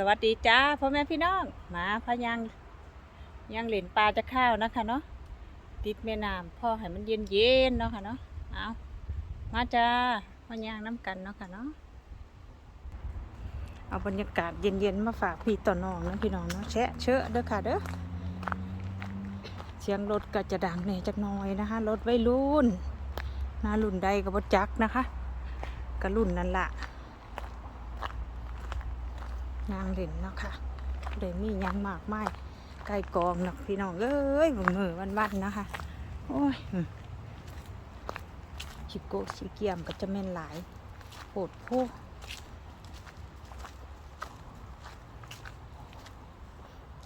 สวัสดีจ้าพ่อแม่พี่น้องมาพะยังยังเหล่นปลาจะข้าวนะคะเนาะติดแม่น้ำพ่อให้มันเย็นเย็นเนาะค่ะเนาะเอามาจ้าพะยังน้ำกันเนาะค่ะเนาะเอาบรรยากาศเย็นๆมาฝากพี่ต่อน้องนะพี่น้องเนาะแชะเชอะเด้อค่ะเด้อเสียงรถก็จะดังเนี่ยจักน่อยนะคะรถไว้รุ่นนารุ่นใดกับบจักนะคะก็รุ่นนั่นละ นางเด่นเนาะค่ะเดี๋ยวมียังมากไม้ไก่กองเนาะพี่น้องเอ้ยบนมือวันวันๆนะคะโอ้ยชิโกะชิเกียมก็จะแม่นหลายโปดโพ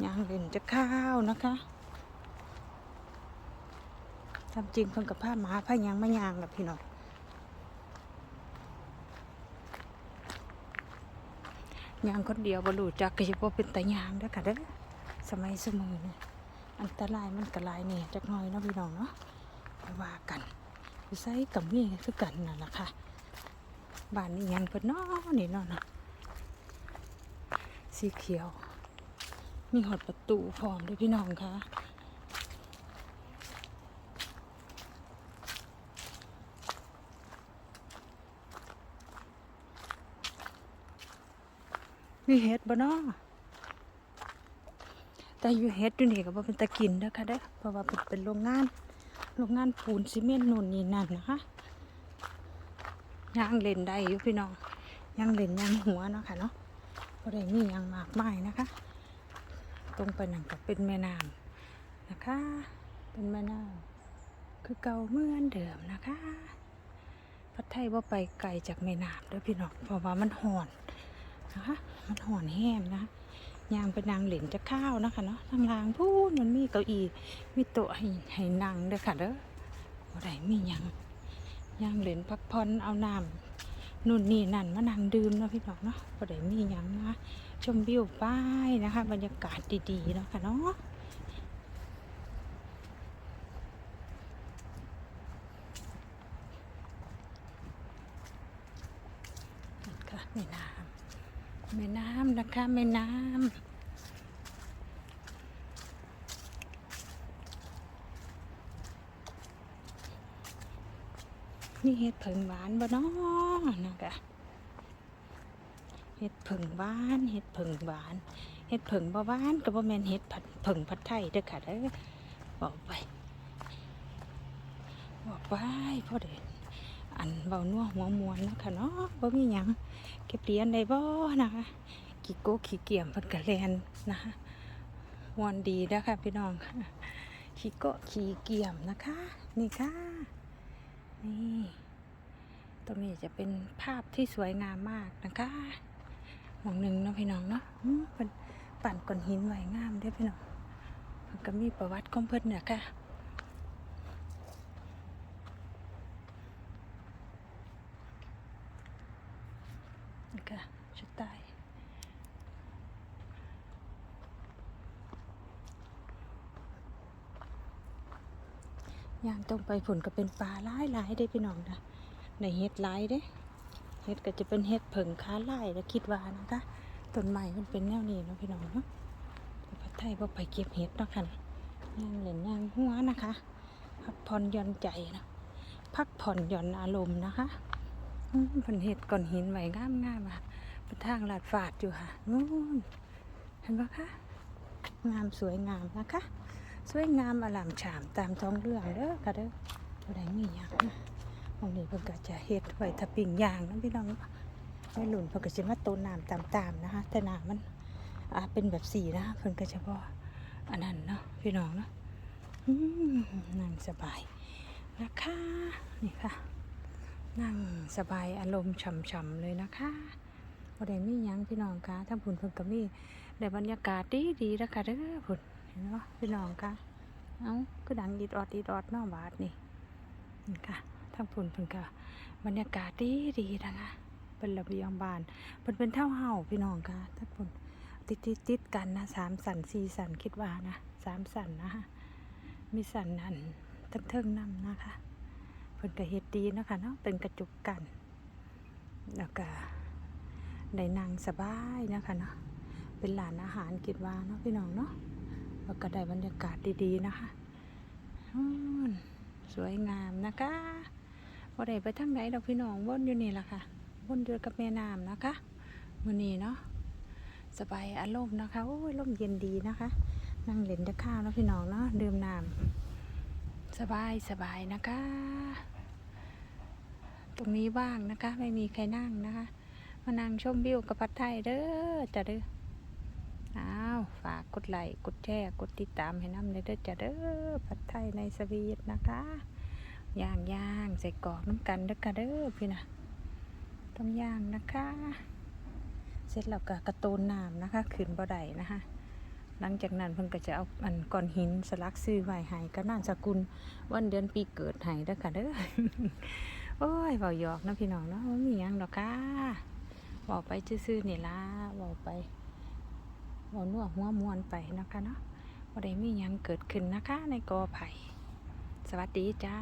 ยางเด่นจะข้าวนะคะทำจริงเพิ่งกับผ้าหมาผ้ายังมายางนะพี่น้อง ยางคนเดียวบรรลุจักก็จะบ่เป็นตายางด้อค่ะเด้อสมัยสมัยนี่อันตรายมันก็หลายนี่จักน้อยเนาะพี่น้องเนาะว่ากันใส่กับนี่คือกันน่ะนะคะบ้านนี้ยังเพิ่นเนาะนี่เนาะนะสีเขียว มีหอดประตูพร้อมด้วยพี่น้องค่ะ มีเห็ดบ่เนาะแต่อยู่เห็ดอยู่นี่ก็บ่เป็นตะกินเด้อค่ะเด้อเพราะว่าเป็นเป็นโรงงาน โรงงานปูนซีเมนต์นู่นนี่นั่นนะคะย่างเล่นได้อยู่พี่น้องย่างเล่นย่างหัวเนาะค่ะเนาะบ่ได้มีหยังมากมายนะคะ ตรงไปนั่นก็เป็นแม่น้ำนะคะ เป็นแม่น้ำคือเก่าเหมือนเดิมนะคะพัดไทยว่าไปไกลจากแม่น้ำเด้อพี่น้องเพราะว่ามันห่อน นะคะมันห่อนแห้งนะยางเป็นนางเหลนจะข้าวนะคะเนาะทางลางพูนมันมีเก้าอี้มีโต๊ะให้ให้นั่งเด้อค่ะเด้อบ่ได้มียังยางเหลนพักผ่อนเอาน้ำนู่นนี่นั่นมานั่งดื่มเนาะพี่น้องเนาะบ่ได้มียังนะชมวิวป้ายนะคะ บรรยากาศดีๆเนาะค่ะเนาะนี่ค่ะ แม่น้ำนะคะแม่น้ำนี่เห็ดผึ่งหวานบ่เนาะนะคะเห็ดผึ่งหวานเห็ดผึ่งหวานเห็ดผึ่งบ่หวานก็บ่แม่นเห็ดผัดผึ่งผัดไทยเด้อค่ะเด้อบอกไปบอกไปพ่อเด็ด อันเบานัวหัวมวนเนาะค่ะเนาะบ่มีหยังเก็บเหรียญได้บ่นะคะขี้โกขี้เกียมเพิ่นก็แลนนะคะมวนดีเด้อค่ะพี่น้องค่ะขี้โกขี้เกียมนะคะ นี่ค่ะนี่ตรงนี้จะเป็นภาพที่สวยงามมากนะคะมองหนึ่งนะพี่น้องเนาะมเป็นปั่นก้อนหินไหวงามด้อพี่น้องมันก็มีประวัติของเพิ่นเนี่ยค่ะ นี่ค่ะชุดใต้ย่างตรงไปผลก็เป็นปลาหลายหลายๆได้พี่น้องนะในเฮ็ดหลายเด้เฮ็ดก็จะเป็นเฮ็ดเผิงค้าไล่แล้วคิดว่านะคะต้นไม้มันเป็นแนวนี้เนาะพี่น้องเนาะพัดไทยบ่ไปเก็บเห็ดเนาะค่ะย่างเล่นย่างหัวนะคะ พักผ่อนหย่อนใจนะพักผ่อนหย่อนอารมณ์นะคะ เพิ่นเฮ็ดก้อนหินไว้งามงามๆอะเป็นทางลาดฝาดอยู่ค่ะนู่นเห็นปะคะงามสวยงามนะคะ สวยงามอลามฉามตามท้องเรื่องเด้อค่ะเด้อได้มีหยังนะตรงนี้เพิ่นก็จะเฮ็ดไว้ถ้าปิ้งยางนะพี่น้องไม่หลุนเพิ่นก็สิมาต้นน้ำตามๆนะคะ แต่น้ำมันอ่าเป็นแบบสีนะเพิ่นก็เฉพาะอันนั้นเนาะพี่น้องเนาะนั่งสบายนะคะนี่ค่ะ นั่งสบายอารมณ์ฉ่ำๆเลยนะคะบ่ได้มีหยังพี่น้องคะทั้งผุนเพิ่นก็มีได้บรรยากาศดีๆนะคะเด้อผุนเห็นบ่พี่น้องคะเอ้าก็ดังอีดออดอีดอดเนอกบาดนี่นี่ค่ะทั้งผุนเพิ่นก็บรรยากาศดีดีๆนะคะเป็นระเบียงบานเพิ่นเป็นเท่าเฮาพี่น้องคะทั้งผุนติดติดติดกันนะสามสันสี่สันคิดว่านะสามสันนะมีสันนั่นทั้งเทิงๆนำนะคะ พิ่นก็เฮ็ดดีเนาะคะเนาะเป็นกระจุกกัน แล้วก็ได้นั่งสบายนะคะเนาะเป็นร้านอาหารคิดว่าเนาะพี่น้องเนาะแล้วก็ได้บรรยากาศดีๆนะคะสวยงามนะคะบ่ได้ไปทางไหนดอกพี่น้องวนอยู่นี่ล่ะค่ะวนอยู่กับแม่น้ำนะคะมื้อนี้เนาะสบายอารมณ์นะคะโอ้ยลมเย็นดีนะคะ นั่งเล่นจะข้าวเนาะพี่น้องเนาะดื่มน้ำ สบายสบายนะคะ ตรงนี้ว่างนะคะ ไม่มีใครนั่งนะคะ มานั่งชมวิวกับพัดไทยเด้อจ้ะเด้ออ้าวฝากกดไลค์กดแชร์กดติดตามให้น้ำเลยเด้อจ้ะเด้อผัดไทยในสวีทนะคะย่างย่างใส่กรอกน้ำกันเด้อค่ะเด้อพี่นะต้องย่างนะคะ เสร็จแล้วก็กระตูนน้ำนะคะขึ้นบ่ได้นะคะ หลังจากนั้นเพิ่นก็จะเอาอันก้อนหินสลักซื้อไว้ให้ก็นามสกุลวันเดือนปีเกิดให้เด้อค่ะเด้อโอ้ยเบาหยอกนะพี่น้องเนาะมีหยังดอกค่ะบอกไปซื่อๆนี่ล่ะบอกไปเบานัวหัวมวนไปนะคะเนาะบ่ได้มีหยังเกิดขึ้นนะคะ ในกอไผ่สวัสดีจ้า